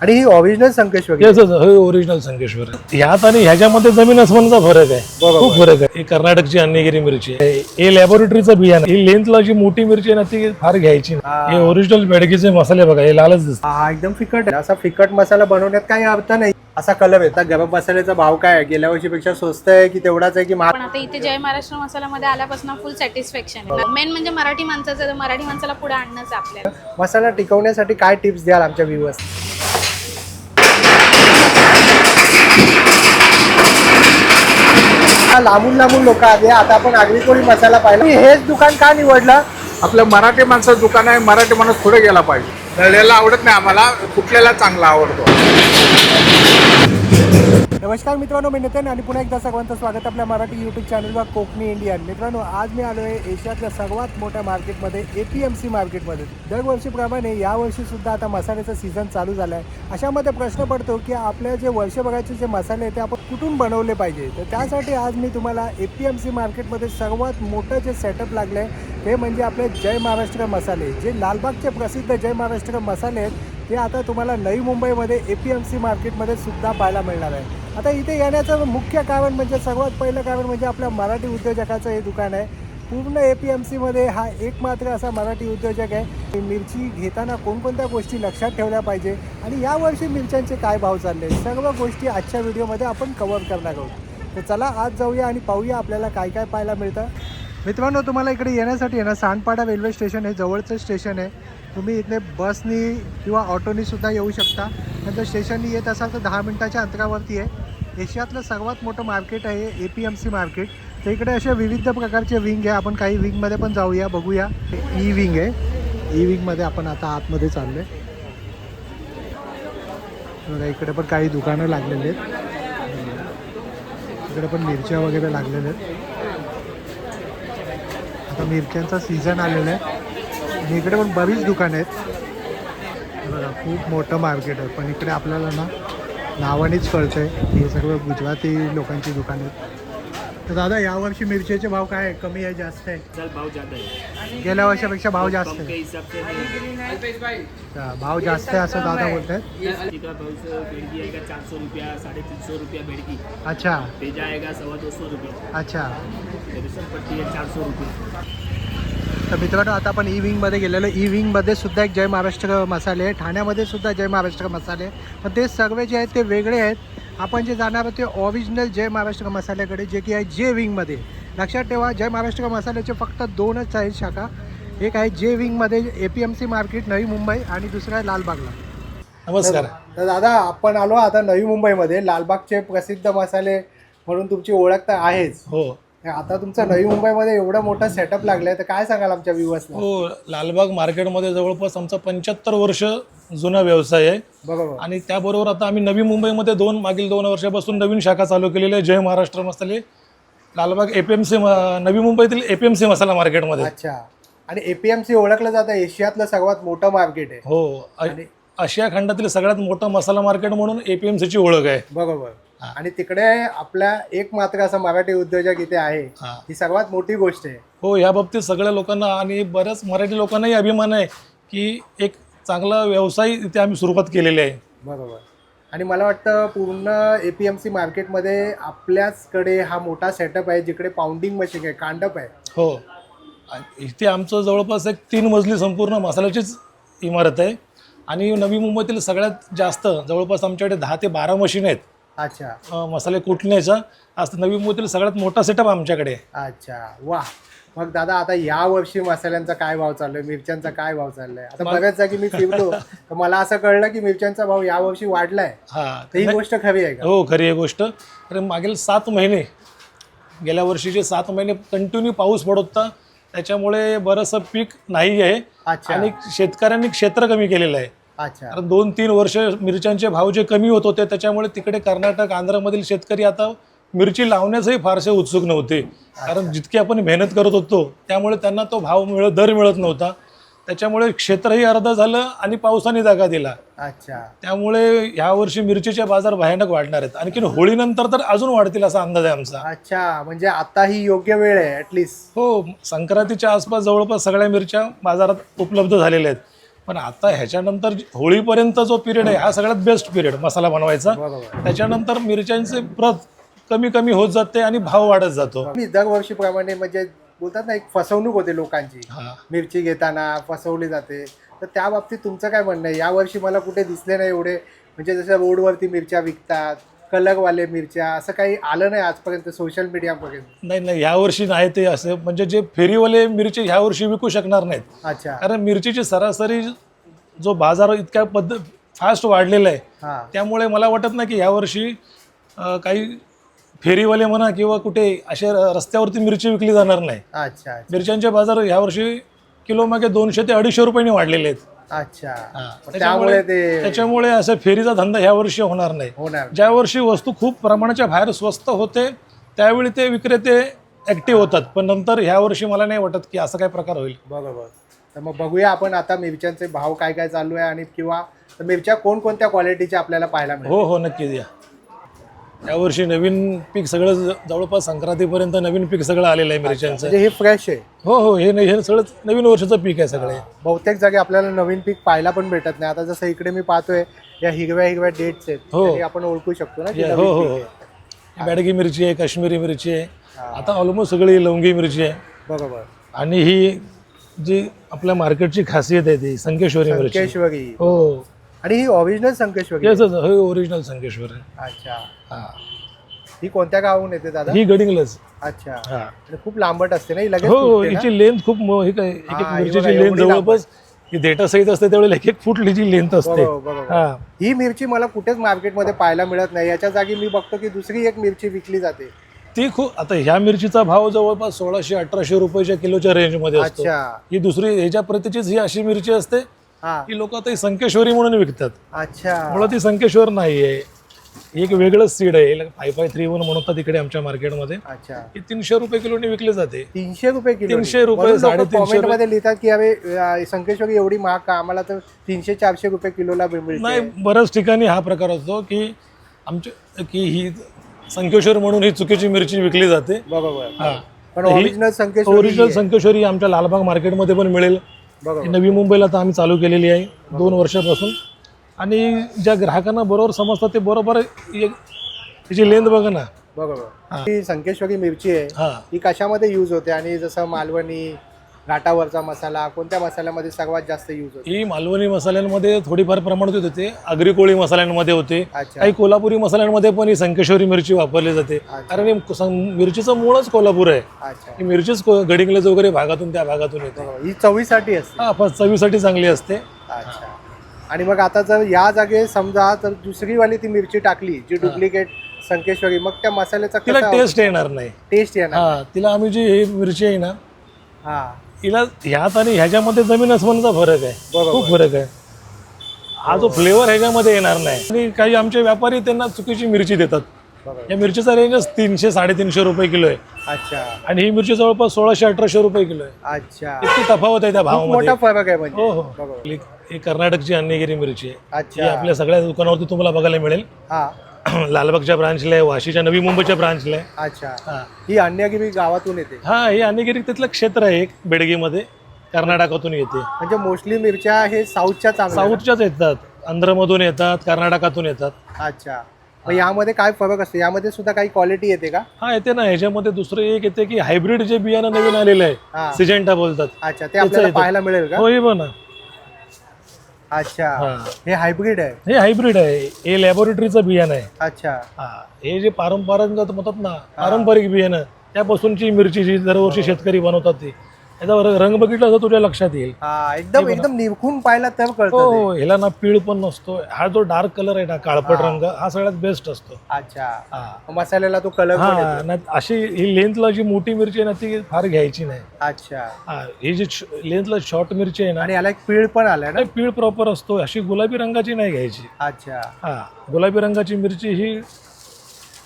आणि ही ओरिजिनल संकेश्वरी याच हे ओरिजिनल संकेश्वर आहे. ह्यात आणि ह्याच्यामध्ये जमीन आसमानचा फरक आहे बरोबर. खूप फरक आहे ही कर्नाटकची अन्नगिरी मिरची आहे हे लॅबोरेटरीचं बियाणं ही लेंथला जी मोठी मिरची आहे ना ती फार घ्यायची नाही. हा. हे ओरिजिनल बेडगीचे मसाले बघा हे लालच दिसतात हा एकदम फिकट आहे असा फिकट मसाला बनवण्यात काही अर्थ नाही असा कलर आहे आता गरम मसाल्याचा भाव काय आहे? गेल्या वर्षीपेक्षा स्वस्त आहे की तेवढाच आहे की महाग? पण आता इथे जय महाराष्ट्र मसाल्यामध्ये आल्यापासून फुल सॅटिस्फॅक्शन आहे. मेन म्हणजे मराठी माणसाचं मराठी माणसाला पुढे आणणंच आहे आपल्याला. मसाला टिकवण्यासाठी काय टिप्स द्याल आमच्या व्ह्युअर्स लांबून लांबून लोक आले. आता आपण आगरी कोळी मसाला पाहिला. हेच दुकान का निवडलं? आपलं मराठी माणसाचं दुकान आहे मराठी माणूस पुढे गेला पाहिजे. दळलेला आवडत नाही आम्हाला. कुठल्याला चांगला आवडतो? नमस्कार मित्रांनो मी नितेन आणि पुन्हा एकदा सगळ्यांचं स्वागत आपल्या मराठी यूट्यूब चॅनलवर कोकणी इंडियन मित्रांनो आज मी आलो आहे एशियातल्या सर्वात मोठ्या मार्केटमध्ये ए पी एम सी मार्केटमध्ये दरवर्षीप्रमाणे यावर्षी सुद्धा आता मसाल्याचा सीझन चालू झाला आहे अशामध्ये प्रश्न पडतो की आपल्या जे वर्षभराचे जे मसाले आहेत ते आपण कुठून बनवले पाहिजे? तर त्यासाठी आज मी तुम्हाला ए पी एम सी मार्केटमध्ये सर्वात मोठं जे सेटअप लागलं आहे ते म्हणजे आपले जय महाराष्ट्र मसाले. जे लालबागचे प्रसिद्ध जय महाराष्ट्र मसाले आहेत ते आता तुम्हाला नवी मुंबईमध्ये ए पी एम सी मार्केटमध्ये सुद्धा पाहायला मिळणार आहे. आता इथे येण्याचं मुख्य कारण म्हणजे सर्वात पहिलं कारण म्हणजे आपल्या मराठी उद्योजकाचं हे दुकान आहे. पूर्ण ए पी एम सीमध्ये हा एकमात्र असा मराठी उद्योजक आहे. मिरची घेताना कोणकोणत्या गोष्टी लक्षात ठेवल्या पाहिजे आणि यावर्षी मिरच्यांचे काय भाव चालले सर्व गोष्टी आजच्या व्हिडिओमध्ये आपण कव्हर करणार आहोत. तर चला आज जाऊया आणि पाहूया आपल्याला काय काय पाहायला मिळतं. मित्रांनो तुम्हाला इकडे येण्यासाठी आहे ना सांडपाडा रेल्वे स्टेशन हे जवळचं स्टेशन आहे. तुम्ही इथे बसनी किंवा ऑटोनी सुद्धा येऊ शकता. नंतर स्टेशननी येत असाल तर दहा मिनिटाच्या अंतरावरती आहे. एशियातलं सर्वात मोठं मार्केट आहे A P M C market. तर इकडे असे विविध प्रकारचे विंग आहे. आपण काही विंगमध्ये पण जाऊया बघूया. E ई विंग आहे. E ई विंगमध्ये आपण आता आतमध्ये चाललो आहे बघा इकडे पण काही दुकानं लागलेली आहेत. इकडे पण मिरच्या वगैरे लागलेल्या आहेत. आता मिरच्यांचा सीझन आलेला आहे. आणि इकडे पण बरीच दुकानं आहेत. बघा खूप मोठं मार्केट आहे. पण इकडे आपल्याला ना नावानेच कळतंय. की हे सर्व गुजराती लोकांची दुकानं आहेत. तर दादा यावर्षी मिरचीचे भाव काय आहे? कमी आहे जास्त आहे? भाव ज्यादा है गेल्या वर्षापेक्षा भाव जास्त के आहे भाव जास्त आहे असं दादा बोलत आहेत मिर्ची का भाव से बेड़की आएगा चार सौ रुपया साढ़े तीन सौ रुपया बेड़की अच्छा. तेजा आएगा सवा दो सौ रुपया. अच्छा. रेशम पट्टी चार सौ रुपया. तर मित्रांनो आता आपण ई विंगमध्ये गेलेलो. ई विंगमध्ये सुद्धा एक जय महाराष्ट्र मसाले आहे. ठाण्यामध्ये सुद्धा जय महाराष्ट्र मसाले आहे. पण ते सर्व जे आहेत ते वेगळे आहेत. आपण जे जाणार आहोत ते ओरिजिनल जय महाराष्ट्र मसाल्याकडे जे की आहे जे विंगमध्ये लक्षात ठेवा जय महाराष्ट्र मसाल्याचे फक्त दोनच आहेत शाखा. एक आहे जे विंगमध्ये A P M C market Navi Mumbai आणि दुसरा आहे लालबागला. नमस्कार. तर दादा आपण आलो आता नवी मुंबईमध्ये. लालबागचे प्रसिद्ध मसाले म्हणून तुमची ओळख तर आहेच. हो. आता तुमचं नवी मुंबईमध्ये एवढं मोठं सेटअप लागलंय तर काय सांगाल आमच्या व्ह्युअर्सला हो लालबाग मार्केटमध्ये जवळपास आमचा पंच्याहत्तर वर्ष जुना व्यवसाय आहे. बरोबर. आणि त्याबरोबर आता आम्ही नवी मुंबईमध्ये दोन मागील दोन वर्षापासून नवीन शाखा चालू केलेल्या आहे Jai Maharashtra Masale. Lalbaug A P M C Navi मुंबईतील ए पी एम सी मसाला मार्केटमध्ये. अच्छा. आणि एपीएमसी ओळखलं जातं एशियातलं सर्वात मोठं मार्केट आहे. हो आशिया खंडातील सगळ्यात मोठं मसाला मार्केट म्हणून ए पी एम सीची ओळख आहे. बरोबर. आणि तिकडे आपल्या एक मात्र असा मराठी उद्योजक इथे आहे हा. सर्वात मोठी गोष्ट आहे. हो या बाबतीत सगळ्या लोकांना आणि बऱ्याच मराठी लोकांनाही अभिमान आहे की एक चांगला व्यवसाय इथे आम्ही सुरुवात केलेली आहे. बरोबर. आणि मला वाटतं पूर्ण ए पी एम सी मार्केटमध्ये आपल्याचकडे हा मोठा सेटअप आहे जिकडे पाऊंडिंग मशीन आहे कांडप आहे. हो. आणि इथे आमचं जवळपास एक तीन मजली संपूर्ण मसाल्याचीच इमारत आहे. आणि नवी मुंबईतील सगळ्यात जास्त जवळपास आमच्याकडे दहा ते बारा मशीन आहेत. अच्छा. अं, मसाले कुटण्याचा आज नवी मुंबईतील सगळ्यात मोठा सेटअप आमच्याकडे. आहे. अच्छा. वा. मग दादा आता या वर्षी मसाल्यांचा काय भाव चाललोय? मिरच्यांचा काय भाव चाललाय? आता बऱ्याच जागी मी फिरलो तर मला असं कळलं की मिरच्यांचा भाव या वर्षी वाढलाय. हा. ही गोष्ट खरी आहे का? हो खरी आहे गोष्ट. कारण मागील सात महिने गेल्या वर्षीचे सात महिने कंटिन्यू पाऊस पडत होता. त्याच्यामुळे बरंचसं पीक नाही आहे. अच्छा. आणि शेतकऱ्यांनी क्षेत्र कमी केलेलं आहे. अच्छा. कारण दोन तीन वर्ष मिरच्यांचे भाव जे कमी होत होते त्याच्यामुळे तिकडे कर्नाटक आंध्रमधील शेतकरी आता मिरची लावण्यासही फारसे उत्सुक नव्हते. कारण जितकी आपण मेहनत करत होतो त्यामुळे त्यांना तो भाव मिळत दर मिळत नव्हता. त्याच्यामुळे क्षेत्रही अर्ध झालं आणि पावसाने जागा दिला. अच्छा. त्यामुळे ह्या वर्षी मिरचीचे बाजार भयानक वाढणार आहेत. आणखीन होळीनंतर तर अजून वाढतील असा अंदाज आहे आमचा. अच्छा म्हणजे आता ही योग्य वेळ आहे ऍटलिस्ट हो संक्रांतीच्या आसपास जवळपास सगळ्या मिरच्या बाजारात उपलब्ध झालेल्या आहेत. पण आता ह्याच्यानंतर होळीपर्यंत जो पिरियड आहे हा सगळ्यात बेस्ट पिरियड मसाला बनवायचा. बरोबर. त्याच्यानंतर मिरच्यांचे प्रत कमी कमी होत जाते आणि भाव वाढत जातो. मी दरवर्षीप्रमाणे म्हणजे बोलतात ना एक फसवणूक होते लोकांची. हा. मिरची घेताना फसवली जाते. तर त्या बाबतीत तुमचं काय म्हणणं आहे? यावर्षी मला कुठे दिसले नाही एवढे. म्हणजे जसं रोडवरती मिरच्या विकतात कलरवाले मिरच्या असं काही आलं नाही आजपर्यंत सोशल मीडियापर्यंत नाही नाही यावर्षी नाही ते असे. म्हणजे जे फेरीवाले मिरची ह्या वर्षी विकू शकणार नाहीत. अच्छा. कारण मिरचीची सरासरी जो बाजार इतक्या पद्धत फास्ट वाढलेला आहे. हा. त्यामुळे मला वाटत नाही की यावर्षी अं, काही फेरीवाले म्हणा किंवा कुठे असे रस्त्यावरती मिरची विकली जाणार नाही. अच्छा अच्छा. मिरच्यांचे बाजार यावर्षी किलो मागे दोनशे ते अडीचशे रुपयांनी वाढलेले आहेत. अच्छा. त्यामुळे ते त्याच्यामुळे असं फेरीचा धंदा ह्या वर्षी होणार नाही. होणार. ज्या वर्षी वस्तू खूप प्रमाणाच्या बाहेर स्वस्त होते त्यावेळी ते विक्रेते ऍक्टिव्ह होतात. पण नंतर ह्या वर्षी मला नाही वाटत की असं काय प्रकार होईल. बरोबर. तर मग बघूया आपण आता मिरच्यांचे भाव काय काय चालू आहे आणि किंवा मिरच्या कोणकोणत्या क्वालिटीच्या आपल्याला पाहायला मिळेल हो हो नक्कीच या. यावर्षी नवीन पीक सगळं ज- जवळपास संक्रांतीपर्यंत नवीन पीक सगळं आलेलं आहे मिरच्यांचं. म्हणजे हे फ्रेश आहे. हो हो हे नाही हे सगळं नवीन वर्षाचं पीक आहे सगळे. बहुतेक जागी आपल्याला नवीन पीक पाहायला पण भेटत नाही. आता जसं इकडे मी पाहतोय या हिरव्या हिरव्या डेट्स आहेत. हो. तरी आपण ओळखू शकतो ना की या, नवीन हो हो पीक. हो. आहे. बॅडगी मिरची आहे काश्मीरी मिरची आहे. आता ऑलमोस्ट सगळी लवंगी मिरची आहे. बरोबर. आणि ही जी आपल्या मार्केटची खासियत आहे ती संकेश्वरी मिरची. हो. आणि ही ओरिजिनल संकेश्वरी हे ओरिजिनल संकेश्वर आहे. अच्छा. हा. ही कोणत्या गावाहून येते दादा? ही गडिंगलच अच्छा. हा. आणि खूप लांबट असते ना ही लगेच हो हो फुटते ना? हिची लेंथ खूप म- हे काय एक एक हा, ही मिरचीची बघा, लेंथ एवढी जवळपास ही डेटा सहित असते त्यावेळेला एक एक फूट जी लेंथ असते. बरोबर बरोबर. हा. ही मिरची मला कुठेच मार्केटमध्ये पाहायला मिळत नाही. याच्या जागी मी बघतो की दुसरी एक मिरची विकली जाते. ती खूप आता ह्या मिरचीचा भाव जवळपास सोळाशे अठराशे रुपयाच्या किलोच्या रेंजमध्ये असतो. अच्छा. ही दुसरी ह्याच्या प्रतीचीच ही अशी मिरची असते. हा. की लोक आता संकेश्वरी म्हणून विकतात. अच्छा. मुळात ती संकेश्वर नाही आहे एक वेगळंच सीड आहे. फाय फाय थ्री वन म्हणतात इकडे आमच्या मार्केटमध्ये अच्छा. तीनशे रुपये किलोने विकली जाते. तीनशे रुपये किलो 300 रुपये, साडेतीनशे कॉमेंटमध्ये लिहितात की अरे संकेश्वरी एवढी महाग का? आम्हाला तर तीनशे चारशे रुपये किलोला मिळते. नाही बऱ्याच ठिकाणी हा प्रकार असतो की आमच्या की ही संकेश्वर म्हणून ही चुकीची मिरची विकली जाते. बरोबर. हा. पण ओरिजिनल संकेश्वरी ओरिजिनल. संकेश्वरी आमच्या लालबाग मार्केटमध्ये पण मिळेल. ही नवी मुंबईला तर आम्ही चालू केलेली आहे दोन वर्षापासून. आणि ज्या ग्राहकांना बरोबर समजतात ते बरोबर एक- तिची लेंथ बघा ना. बरोबर. ही. संकेश्वरी मिरची आहे हा. ही कशामध्ये यूज होते? आणि जसं मालवणी घाटावरचा मसाला कोणत्या मसाल्यामध्ये सर्वात जास्त यूज होते? ही मालवणी मसाल्यांमध्ये थोडीफार प्रमाणात होते. आगरी कोळी मसाल्यांमध्ये होते. अच्छा. काही कोल्हापुरी मसाल्यांमध्ये पण ही संकेश्वरी मिरची वापरली जाते. कारण ही सं- मिरचीचं मूळच कोल्हापूर आहे. अच्छा. ही मिरचीच को- गडिंग्लज वगैरे भागातून त्या भागातून येते. बरोबर. ही चवीसाठी असते. हा पण चवीसाठी चांगली असते. अच्छा. आणि मग आता जर या जागे समजा तर दुसरी वाली ती मिरची टाकली जी डुप्लिकेट संकेश्वरी मग त्या मसाल्याचा तिला टेस्ट येणार नाही. टेस्ट येणार. हा तिला आम्ही जी ही मिरची आहे ना हा. हिला ह्यात आणि ह्याच्यामध्ये जमीन अस्मानाचा फरक आहे. खूप फरक आहे. हा जो फ्लेवर ह्याच्यामध्ये येणार नाही. आणि काही आमचे व्यापारी त्यांना चुकीची मिरची देतात. या मिरचीचा रेंजच तीनशे साडेतीनशे रुपये किलो आहे. अच्छा. आणि ही मिरची जवळपास सोळाशे अठराशे रुपये किलो आहे. अच्छा. इतकी तफावत आहे त्या भावामध्ये. मोठा फरक आहे म्हणजे. हो हो. कर्नाटकची अन्यगिरी मिरची आहे. ही आपल्या सगळ्या दुकानावरती तुम्हाला बघायला मिळेल. हा. लालबागच्या ब्रांचला आहे वाशीच्या नवी मुंबईच्या ब्रांचला आहे. अच्छा. हा. ही अन्यगिरी गावातून येते? हा हे अन्यगिरी तिथलं क्षेत्र आहे एक बेडगीमध्ये. कर्नाटकातून येते. म्हणजे मोस्टली मिरच्या हे साऊथच्या चांगल्या? साऊथच्याच येतात. आंध्रमधून येतात कर्नाटकातून येतात. अच्छा. मग यामध्ये काय फरक असतो? यामध्ये सुद्धा काही क्वालिटी येते का? हा येते ना. ह्याच्यामध्ये दुसरं एक येते की हायब्रिड जे बियाणं नवीन आलेलं आहे हा. सिजेंटा बोलतात. अच्छा ते आपल्याला येतं. पाहायला मिळेल का? हो हे ना. अच्छा. हा. हे हायब्रिड आहे? हे हायब्रिड आहे. हे लॅबोरेटरीचं बियाणं आहे. अच्छा. हा. हे जे पारंपरिक म्हणतात ना पारंपरिक बियाणं त्यापासूनची मिरची जी दरवर्षी शेतकरी बनवतात ती. याचा रंग बघितला तर तुझ्या लक्षात येईल. हा एकदम एकदम निरखून पाहिला तर हो कळतं हो ह्याला ना पीळ पण नसतो. हा जो डार्क कलर आहे ना काळपट रंग हा सगळ्यात बेस्ट असतो. अच्छा. हा. मसाल्याला तो कलर पण हा येतो. नाही अशी ही लेंथला जी मोठी मिरची आहे ना ती फार घ्यायची नाही. अच्छा. हा ही जी लेंथला शॉर्ट मिरची आहे ना आणि याला एक पीळ पण आलाय ना? नाही पीळ प्रॉपर असतो. अशी गुलाबी रंगाची नाही घ्यायची. अच्छा. हा गुलाबी रंगाची मिरची ही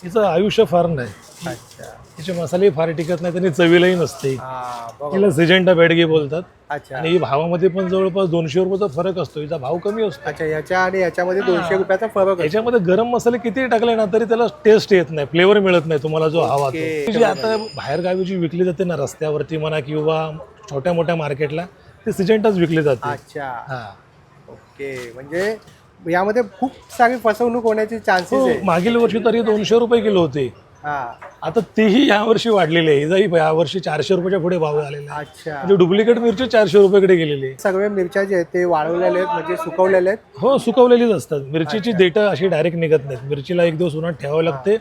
हिचं आयुष्य फार नाही. अच्छा. हिचे मसाले फार टिकत नाही आणि चवीलाही नसते. हा हिला सिजेंटा बेडगे बोलतात. अच्छा. आणि भावामध्ये पण जवळपास दोनशे रुपयाचा फरक असतो हिचा भाव कमी असतो. अच्छा याच्या आणि याच्यामध्ये दोनशे रुपयाचा फरक याच्यामध्ये गरम मसाले किती टाकले ना तरी त्याला टेस्ट येत नाही फ्लेवर मिळत नाही तुम्हाला जो हवा तो. जी आता बाहेर गावी जी विकली जाते ना रस्त्यावरती म्हणा किंवा छोट्या मोठ्या मार्केटला ते सिजेंटाच विकली जाते. अच्छा. हा. ओके. म्हणजे यामध्ये खूप सारी फसवणूक होण्याची चान्सेस हो, मागील वर्षी तरी दोनशे रुपये किलो होते. आता तेही यावर्षी वाढलेले आहे. इथंही यावर्षी चारशे रुपयाच्या पुढे भाव आलेले आहे. अच्छा. म्हणजे डुप्लिकेट मिरची चारशे रुपयेकडे गेलेली आहे. सगळे मिरच्या जे आहेत ते वाळवलेले आहेत म्हणजे सुकवलेले आहेत? हो सुकवलेलीच असतात. मिरचीची देठं अशी डायरेक्ट निघत नाहीत. मिरचीला एक दिवस उन्हात ठेवावं लागते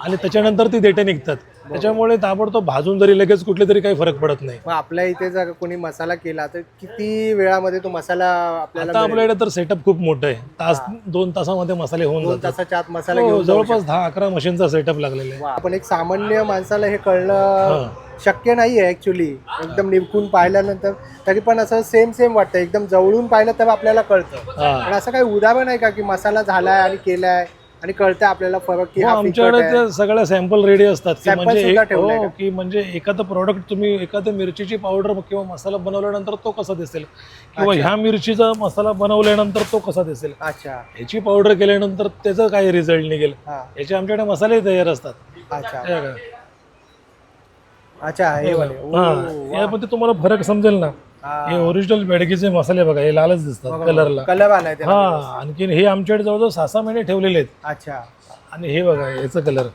आणि त्याच्यानंतर ती देठं निघतात. त्याच्यामुळे ताबडतोब भाजून जरी लगेच कुठले तरी काही फरक पडत नाही. मग आपल्या इथे जर कोणी मसाला केला तर किती वेळामध्ये तो मसाला आपल्याला आता मिळेल? आपल्याकडे तर सेटअप खूप मोठं आहे. तास दोन तासामध्ये मसाले होऊन दोन जातात. तासाच्या आत मसाला हो, घेऊन जाऊ जवळपास दहा अकरा मशीनचा सेटअप लागलेला आहे. वा, आपण एक सामान्य माणसाला हे कळणं शक्य नाहीये ऍक्च्युली एकदम निरखून पाहिल्यानंतर तरी पण असं सेम सेम वाटतं. एकदम जवळून पाहिलं तर आपल्याला कळतं. हा. पण असं काही उदाहरण आहे का की मसाला झालाय आणि केलाय? आणि कळतंय आपल्याला फरक की हो, आमच्याकडे आहे. ते सगळ्या सॅम्पल रेडी असतात. की Sample म्हणजे सुद्धा एक- ठेवलंय हो, का? की म्हणजे एखादं प्रॉडक्ट तुम्ही एखाद्या मिरचीची पावडर किंवा मसाला बनवल्यानंतर तो कसा दिसेल? किंवा ह्या मिरचीचा मसाला बनवल्यानंतर तो कसा दिसेल? अच्छा. ह्याची पावडर केल्यानंतर त्याचा काय रिझल्ट निघेल. हा. याचे आमच्याकडे मसाले तयार असतात. अच्छा. हे बघा. अच्छा हे वाले. ओ, हा वा. यामध्ये तुम्हाला फरक समजेल ना. हा. ओरिजिनल बेडगीचे मसाले बघा हे लालच दिसतात कलरला. कलर आलाय त्याला हा आणखीन हे आमच्याकडे जवळजवळ सहा सहा महिने ठेवलेले आहेत. अच्छा. आणि हे बघा याचा कलर.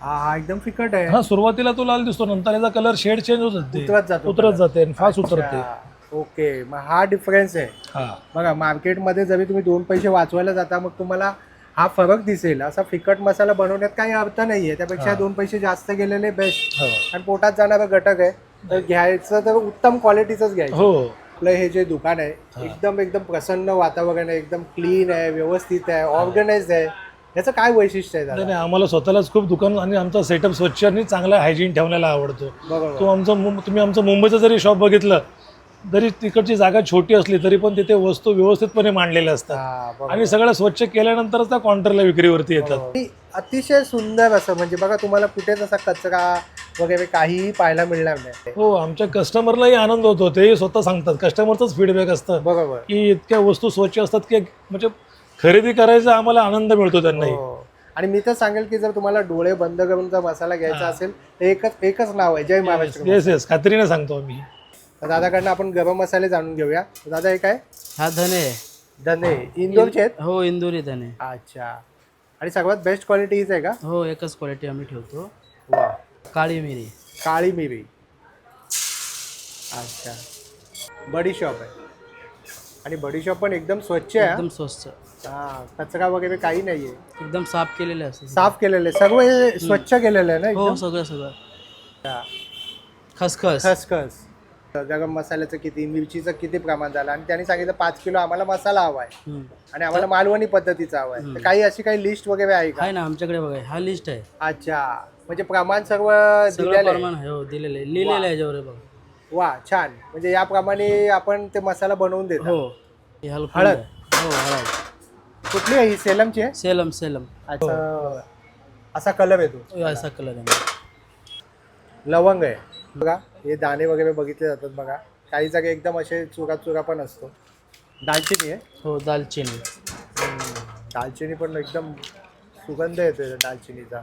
हा हा एकदम फिकट आहे. हा सुरुवातीला तो लाल दिसतो नंतर याचा कलर शेड चेंज होत उतरत जाते जातो उतरत जाते आणि फास्ट उतरते. ओके मग हा डिफरन्स आहे. हा. बघा मार्केटमध्ये जरी तुम्ही दोन पैसे वाचवायला जाता मग तुम्हाला हा फरक दिसेल. असा फिकट मसाला बनवण्यात काही अर्थ नाहीये. त्यापेक्षा दोन पैसे जास्त गेलेले बेस्ट हो. आणि पोटात जाणारा घटक आहे. तर घ्यायचं तर उत्तम क्वालिटीच घ्यायचं. हो. आपलं हे जे दुकान आहे एकदम एकदम प्रसन्न वातावरण आहे एकदम क्लीन आहे व्यवस्थित आहे ऑर्गनाइज आहे. याचं काय वैशिष्ट्य आहे नाही दादा? नाही, आम्हाला स्वतःलाच खूप दुकान आणि आमचा सेटअप स्वच्छ आणि चांगला हायजीन ठेवण्याला आवडतो. बरोबर. तो आमचं मुं- तुम्ही आमचं मुंबईचं जरी शॉप बघितलं जरी तिकडची जागा छोटी असली तरी पण तिथे वस्तू व्यवस्थितपणे मांडलेल्या असतात. हा बरोबर. आणि सगळं स्वच्छ केल्यानंतरच त्या काउंटरला विक्रीवरती येतात. आणि अतिशय सुंदर असं म्हणजे बघा तुम्हाला कुठेच असा कचरा वगैरे काहीही पाहायला मिळणार नाही. हो आमच्या कस्टमरलाही आनंद होतो ते स्वतः सांगतात. कस्टमरचाच फीडबॅक असतं. बरोबर. की इतक्या वस्तू स्वच्छ असतात की म्हणजे खरेदी करायचा आम्हाला आनंद मिळतो त्यांनाही. हो. आणि मी तर सांगेल की जर तुम्हाला डोळे बंद करून जर मसाला घ्यायचा असेल तर एकच एकच नाव आहे. जय महाराष्ट्र येस येस खात्रीने सांगतो आम्ही. तर दादाकडनं आपण गरम मसाले जाणून घेऊया. तर दादा हे काय? हा धने. आहे. धने इंदोरचे आहेत? हो इंदुरी धने. अच्छा. आणि सर्वात बेस्ट क्वालिटी हीच आहे का? हो एकच क्वालिटी आम्ही ठेवतो. वा. काळी मिरी. काळी मिरी. अच्छा. बडी शॉप आहे. आणि बडी शॉप पण एकदम स्वच्छ आहे एकदम स्वच्छ. हा. कचरा वगैरे काही नाहीये. एकदम साफ केलेले असते साफ केलेलं आहे सर्व हे स्वच्छ केलेलं आहे ना हो एकदम? सगळं सगळं. हा. खसखस. खसखस. गरम मसाल्याचं किती मिरचीचं किती प्रमाण झालं? आणि त्यांनी सांगितलं पाच किलो आम्हाला मसाला हवा आहे. हम्म. आणि आम्हाला मालवणी पद्धतीचा हवा आहे. तर काही अशी काही लिस्ट वगैरे आहे का? आहे ना आमच्याकडे बघा हा लिस्ट आहे. अच्छा. म्हणजे प्रमाण सर्व दिलेलं आहे. प्रमाण आहे हो दिलेलं आहे. लिहिलेलं आहे याच्यावर हे बघा. वा छान. म्हणजे याप्रमाणे आपण ते मसाला बनवून देतो. हो. हे हळद. आहे. हो हळद. कुठली आहे ही? सेलमची आहे? सेलम सेलम. अच्छा. असा कलर येतो हो, असा कलर आहे. लवंग आहे. बघा हे दाणे वगैरे बघितले जातात बघा. काही जागे एकदम असे चुरा चुरा पण असतो. दालचिनी आहे. हो दालचिनी. दालचिनी पण एकदम सुगंध येतो दालचिनीचा.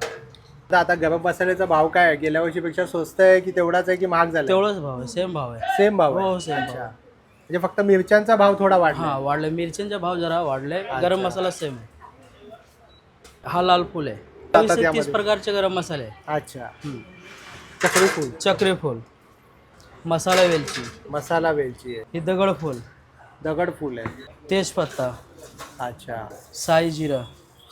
तर आता गरम मसाल्याचा भाव काय आहे? गेल्या वर्षीपेक्षा स्वस्त आहे की तेवढाच आहे की महाग झाला तेवढाच भाव आहे सेम भाव आहे. सेम भाव आहे? हो सेम भाव. अच्छा म्हणजे फक्त मिरच्यांचा भाव थोडा वाढला हा वाढलाय. मिरच्यांचा भाव जरा वाढलाय. गरम मसाला सेम आहे. हा लाल फुल आहे. वीस ते तीस त्यामध्ये. प्रकारचे गरम मसाले आहे. अच्छा. हम्म. चक्री फूल. चक्री फूल. मसाला वेलची. मसाला वेलची आहे. ही दगड फूल. दगड फूल आहे. तेजपत्ता. अच्छा. साई जिरं.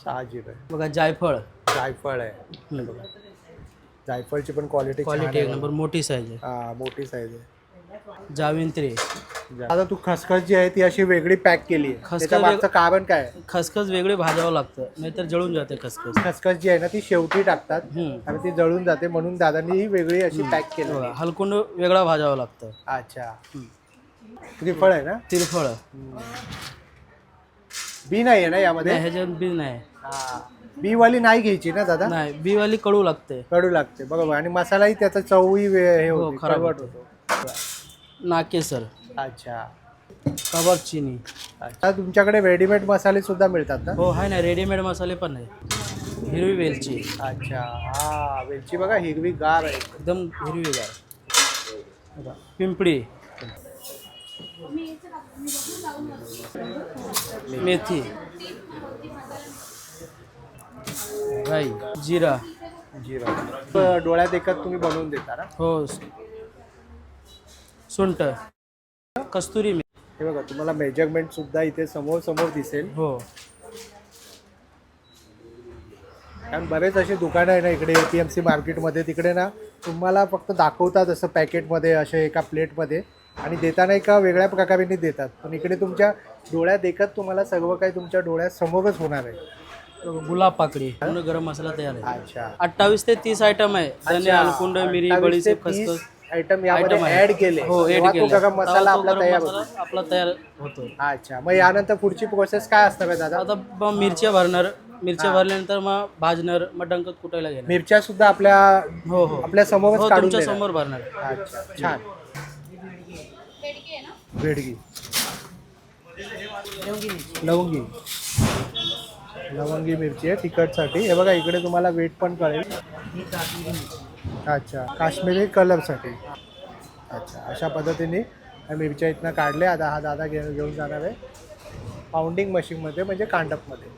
साहजिक आहे बघा जायफळ. जायफळ आहे. जायफळची पण क्वालिटी क्वालिटी एक नंबर मोठी साईज आहे. हा मोठी साईज आहे. जाविंत्री आता तू खसखस जी आहे ती अशी वेगळी पॅक केली आहे. खसखस त्याच्या मागचं कारण काय आहे? खसखस वेगळे भाजावं लागतं नाहीतर जळून जाते खसखस. खसखस जी आहे ना ती शेवटी टाकतात हम्म. आणि ती जळून जाते म्हणून दादांनी ही वेगळी अशी पॅक केली बघा, हलकुंड वेगळा भाजावं लागतं. अच्छा. त्रिफळ आहे ना? तिरफळ. बी नाही आहे ना यामध्ये? नाही ह्याच्यात बी नाही. हा. बी वाली नाही घ्यायची ना दादा? नाही बी वाली कडू लागते. कडू लागते बरोबर. आणि मसालाही त्याचा चवही वे- हे होतो खराब कडवट होतो. होतो. नाकेसर अच्छा. कबाब चिनी. आता तुमच्याकडे रेडीमेड मसाले सुद्धा मिळतात ना? हो आहे ना रेडीमेड मसाले पण आहे. हिरवी वेलची. अच्छा हा वेलची बघा हिरवी गार आहे. एकदम हिरवीगार बघा, पिंपळी मेथी. राई जिरा. जिरा. डोळ्यात एकच तुम्ही बनवून देता ना? हो सुंट. कस्तुरी हे बघा तुम्हाला मेजरमेंट सुद्धा इथे समोर समोर दिसेल. हो. कारण बरेच असे दुकानं आहे ना इकडे ए पी एम सी मार्केटमध्ये. तिकडे ना तुम्हाला फक्त दाखवतात असं पॅकेटमध्ये असे एका प्लेटमध्ये. आणि देताना एका वेगळ्या प्रकारे देतात. पण इकडे तुमच्या डोळ्यात देखत तुम्हाला सर्व काही तुमच्या डोळ्यात समोरच होणार आहे. गुलाब पाकडी पूर्ण गरम मसाला तयार आहे. अच्छा. अठ्ठावीस ते तीस आयटम आहे. धने अलकुंड मिरी बडीशेप खसखस आयटम यामध्ये item आहे. ऍड केले. हो ऍड तेव्हा तो केले. गरम मसाला आपला तयार होतो. आपला तयार होतो. अच्छा. मग यानंतर पुढची प्रोसेस काय असणार आहे दादा? आता मिरच्या भरणार. मिरच्या भरल्यानंतर मग भाजणार मग डंकत कुटायला घेणार. मिरच्या सुद्धा आपल्या हो हो. आपल्या समोरच हो काढून तुमच्या देणार. समोर भरणार. अच्छा. छान. बेडगी लवंगी. लवंगी मिरची आहे तिखटसाठी. हे बघा इकडे तुम्हाला वेट पण कळेल. अच्छा काश्मीरी कलरसाठी. अच्छा अशा पद्धतीने मिरच्या इथनं काढले आता हा दादा घेऊन घेऊन जाणार आहे. पाऊंडिंग मशीनमध्ये म्हणजे कांडपमध्ये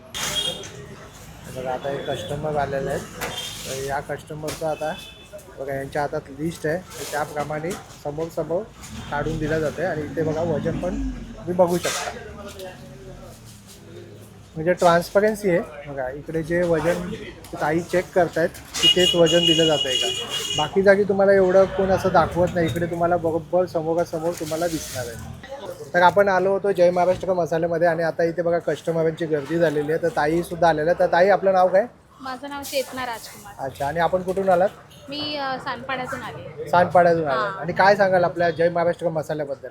बघा आता हे कस्टमर आलेले आहेत. तर या कस्टमरचं आता बघा यांच्या हातात लिस्ट आहे. त्याप्रमाणे समोर समोर काढून दिलं जातं. आहे आणि इथे बघा वजन पण तुम्ही बघू शकता. म्हणजे ट्रान्सपरन्सी आहे. बघा इकडे जे वजन ताई चेक करतायत तिथेच वजन दिलं जातं आहे का? बाकी जागी तुम्हाला एवढं कोण असं दाखवत नाही. इकडे तुम्हाला बरोबर समोरासमोर तुम्हाला दिसणार आहे. तर आपण आलो होतो जय महाराष्ट्र मसाल्यामध्ये आणि आता इथे बघा कस्टमरांची गर्दी झालेली आहे. तर ताईसुद्धा आलेल्या तर ताई आपलं नाव काय? माझं नाव चेतना राजकुमार. अच्छा आणि आपण कुठून आलात? मी अ, सानपाड्यातून आले सानपाड्यातून आलात. आणि काय सांगाल आपल्या जय महाराष्ट्र मसाल्याबद्दल?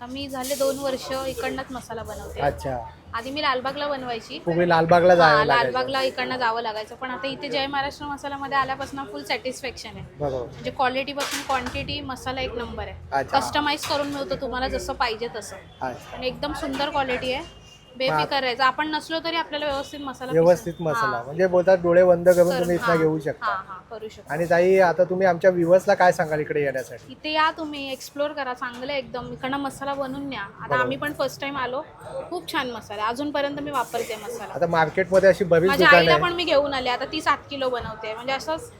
आता मी झाले दोन वर्ष इकडनंच मसाला बनवते. अच्छा. आधी मी लालबागला बनवायची. तुम्ही लालबागला हा, लालबागला इकडनं जावं लागायचं. पण आता इथे जय महाराष्ट्र मसाल्यामध्ये आल्यापासून फुल सॅटिस्फॅक्शन आहे. बरोबर. म्हणजे क्वालिटी पासून क्वांटिटी मसाला एक नंबर आहे. अच्छा. कस्टमाइज करून मिळतो तुम्हाला जसं पाहिजे तसं. अच्छा. एकदम सुंदर क्वालिटी आहे. बेफिकर जर आपण नसलो तरी आपल्याला व्यवस्थित मसाला व्यवस्थित पिसून- मसाला. म्हणजे बोलतात डोळे बंद करून तुम्ही इथनं हा, घेऊ हा शकता. हा करू शकतो. आणि ताई आता तुम्ही आमच्या व्ह्युअर्सला काय सांगाल इकडे येण्यासाठी? इथे या तुम्ही एक्सप्लोर करा चांगलं आहे एकदम. इकडनं मसाला बनवून न्या. आता आम्ही पण फर्स्ट टाइम आलो. खूप छान मसाला आहे. अजूनपर्यंत मी वापरते मसाला. आता मार्केटमध्ये अशी बरीच माझ्या दुकानं आईला आहेत. पण मी घेऊन आले. आता ती सात किलो बनवते. म्हणजे असंच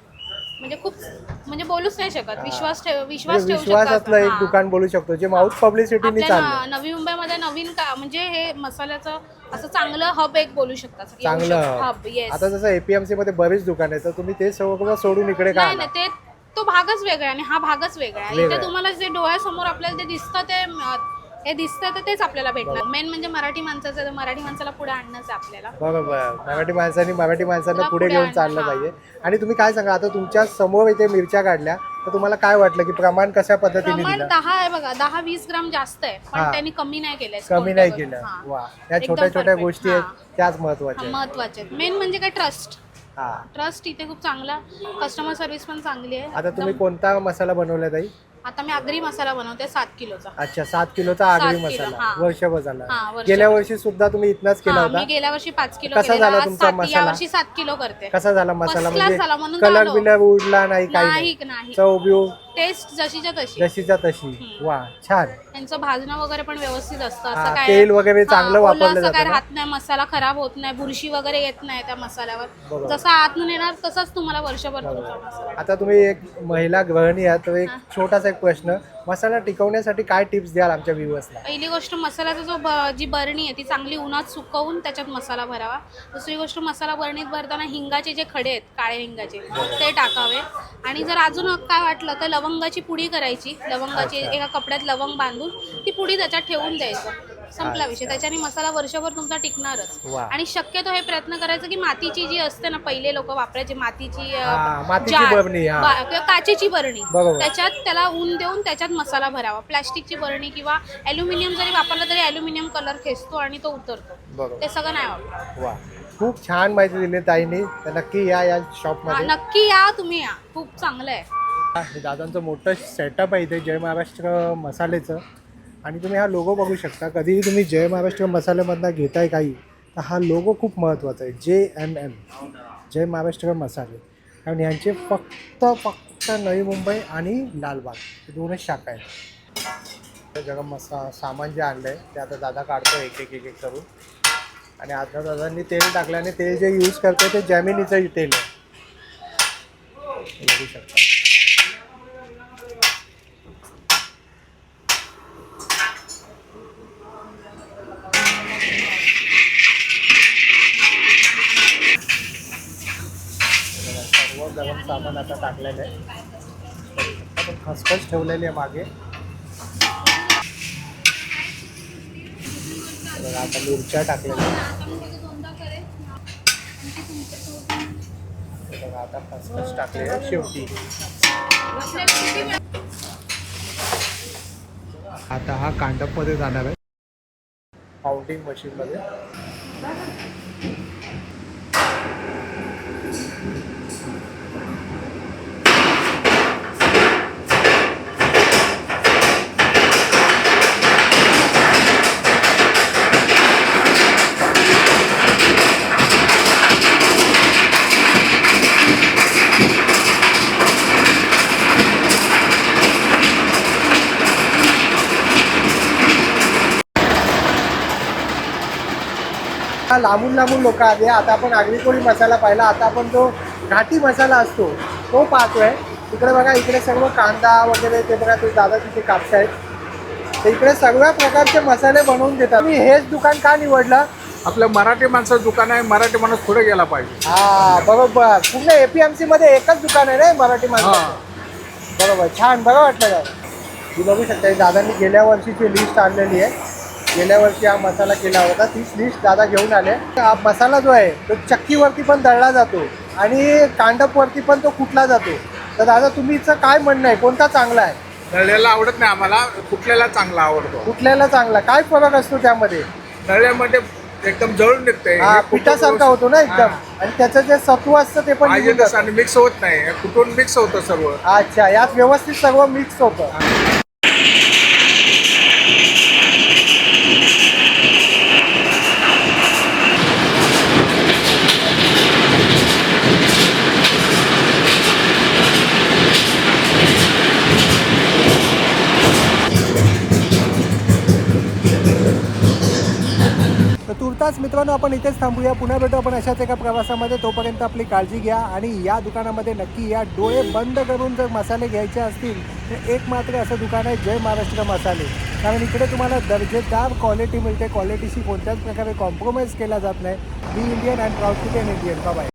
म्हणजे खूप म्हणजे बोलूच नाही शकत. विश्वास ठेव विश्वास म्हणजे ठेवू विश्वासातलं एक दुकान बोलू शकतो जे माउथ पब्लिसिटीनी आपल्या चाललं न- नवी मुंबईमध्ये नवीन का म्हणजे हे मसाल्याचं असं चांगलं हब एक बोलू शकतात चांगलं हब येस आता जसं एपीएमसी मध्ये बरीच दुकान आहे तर तुम्ही ते सगळं सोडून इकडे काय नाही नाही ते तो भागच वेगळा आहे आणि हा भागच वेगळा आहे. वेगळा इथे तुम्हाला जे डोळ्यासमोर आपल्याला जे दिसतं ते अं, हे दिसतं तर तेच आपल्याला भेटणार. मेन म्हणजे मराठी माणसाचं तर मराठी माणसाला पुढे आणणंच आहे आपल्याला. बरोबर. मराठी माणसांनी मराठी माणसांना तुला पुढे पुढे घेऊन आणणं, चाललं हा. पाहिजे. आणि तुम्ही काय सांगा आता तुमच्यासमोर इथे मिरच्या काढल्या तर तुम्हाला काय वाटलं की प्रमाण कशा पद्धतीने प्रमाण दिलं? दहा आहे बघा दहा वीस ग्राम जास्त आहे हा. पण त्यांनी कमी नाही केलंय कमी नाही केलं वा. या एकदम छोट्या छोट्या perfect. गोष्टी आहेत त्याच महत्त्वाच्या आहेत. महत्त्वाचे मेन म्हणजे काय ट्रस्ट हा. ट्रस्ट इथे खूप चांगला. कस्टमर सर्व्हिस पण चांगली आहे. आता तुम्ही कोणता मसाला बनवला ताई? आता मी आगरी मसाला बनवते सात किलोचा. अच्छा सात किलोचा सात आगरी किलो, मसाला. हा. वर्षभर झाला वर्षभर. गेल्या वर्षी सुद्धा तुम्ही इथनाच केला हा, मी होता गेल्या वर्षी पाच किलो कसा केलेला, झाला आज तुमचा सात- मसाला? यावर्षी सात किलो करते. कसा झाला मसाला? First class म्हणजे झाला, म्हणून कलर. बिलर उडला नाही काही नाही. नाही नाही. चव बिव? टेस्ट जशीच्या तशी. जशीच्या तशी. वा छान. त्यांचं भाजणं वगैरे पण व्यवस्थित असतं. हा, असं काय तेल वगैरे हा, चांगलं ओलं वापरलं असं जातं काय ना? राहत नाही. मसाला खराब होत नाही. बुरशी वगैरे येत नाही त्या मसाल्यावर. बरोबर. जसा आतून येणार तसाच तुम्हाला वर्षभर तुमचा मसाला. आता तुम्ही एक महिला गृहिणी आहात तर एक छोटासा एक प्रश्न मसाला टिकवण्यासाठी काय टिप्स द्याल आमच्या व्ह्युअर्सला पहिली गोष्ट मसाल्याचा जो ब- जी बरणी आहे ती चांगली उन्हात सुकवून त्याच्यात मसाला भरावा. दुसरी गोष्ट मसाला बरणीत भरताना हिंगाचे जे खडे आहेत काळे हिंगाचे ते टाकावे. आणि जर अजून काय वाटलं तर लवंगाची पुडी करायची. लवंगाची एका कपड्यात लवंग बांधून ती पुडी त्याच्यात ठेवून द्यायचं. संपला विषय. त्याच्याने मसाला वर्षभर तुमचा टिकणारच. वा. आणि शक्यतो हे प्रयत्न करायचं की मातीची जी असते ना पहिले लोक वापरायचे मातीची अ, हा, मातीची जार, बरणी, हा. बा- किंवा काचेची बरणी. बरोबर. त्याच्यात त्याला ऊन देऊन त्याच्यात मसाला भरावा. प्लॅस्टिकची बरणी किंवा ॲल्युमिनियम जरी वापरला तरी ॲल्युमिनियम कलर खेचतो आणि तो उतरतो. बरोबर. ते सगळं नाही वापरत. वा. खूप छान माहिती दिली ताईंनी. तर नक्की या या हा, शॉपमध्ये नक्की या तुम्ही या. खूप चांगलं आहे. हे दादांचं मोठं सेटअप आहे इथे जय महाराष्ट्र मसाल्याचं. आणि तुम्ही हा लोगो बघू शकता. कधीही तुम्ही जय महाराष्ट्र मसाल्यामधनं घेताय काही तर हा लोगो खूप महत्त्वाचा आहे. जे एम एम जय महाराष्ट्र मसाले. कारण यांचे फक्त फक्त नवी मुंबई आणि लालबाग हे दोनच शाखा आहेत. गरम मसा सामान जे आणलं आहे ते आता दादा काढतो एक एक एक एक करून. आणि आता दादांनी तेल टाकलं आणि तेल जे यूज करतो ते जॅमिनीचं तेल आहे. बघू शकता. आता टाकलेलं आहे. खसखस ठेवलेली आहे मागे. बघा आता मिरच्या टाकलेल्या बघा आता खसखस टाकले शेवटी. आता हा कांडपमध्ये जाणार आहे. काउंटिंग मशीन लांबून लांबून लोक आले. आता आपण आगरी कोळी मसाला पाहिला. आता आपण जो घाटी मसाला असतो तो पाहतोय. इकडे बघा इकडे सर्व कांदा वगैरे ते बघा ते दादा तिथे कापतायत. तर इकडे सर्व प्रकारचे मसाले बनवून देतात. मी हेच दुकान का निवडलं? आपलं मराठी माणसाचं दुकान आहे. मराठी माणूस पुढे गेला पाहिजे. हा बरोबर. पूर्ण एपीएमसी मध्ये एकच दुकान आहे रे मराठी माणसाचं बरोबर. छान. बरं वाटलं का? ही बघू शकता दादांनी गेल्या वर्षीची लिस्ट आणलेली आहे. गेल्या वर्षी हा मसाला केला होता. तीच लिस्ट दादा घेऊन आले. हा मसाला जो आहे तो चक्कीवरती पण दळला जातो आणि कांडपवरती पण तो कुटला जातो. तर दादा तुम्हीचं काय म्हणणं आहे? कोणता चांगला आहे? तळलेला आवडत नाही आम्हाला. कुठल्याला चांगला आवडतो. कुठल्याला चांगला. काय फरक असतो त्यामध्ये? तळल्यामध्ये एकदम जळून निघते हा पिठासारखा होतो ना एकदम. आणि त्याचं जे सत्व असतं ते पण निघून जातं. मिक्स होत नाही. कुठून मिक्स होतं सर्व? अच्छा यात व्यवस्थित सर्व मिक्स होतं तर तुर्तास मित्रांनो आपण इथेच थांबूया. पुन्हा भेटू आपण अशाच एका प्रवासामध्ये. तोपर्यंत आपली काळजी घ्या आणि या दुकानामध्ये नक्की या डोळे बंद करून जर मसाले घ्यायचे असतील तर एक मात्र असं दुकान आहे जय महाराष्ट्र मसाले. कारण इकडे तुम्हाला दर्जेदार क्वालिटी मिळते. क्वालिटीशी कोणत्याच प्रकारे कॉम्प्रोमाइज केला जात नाही. Be Indian and proud to Indian bye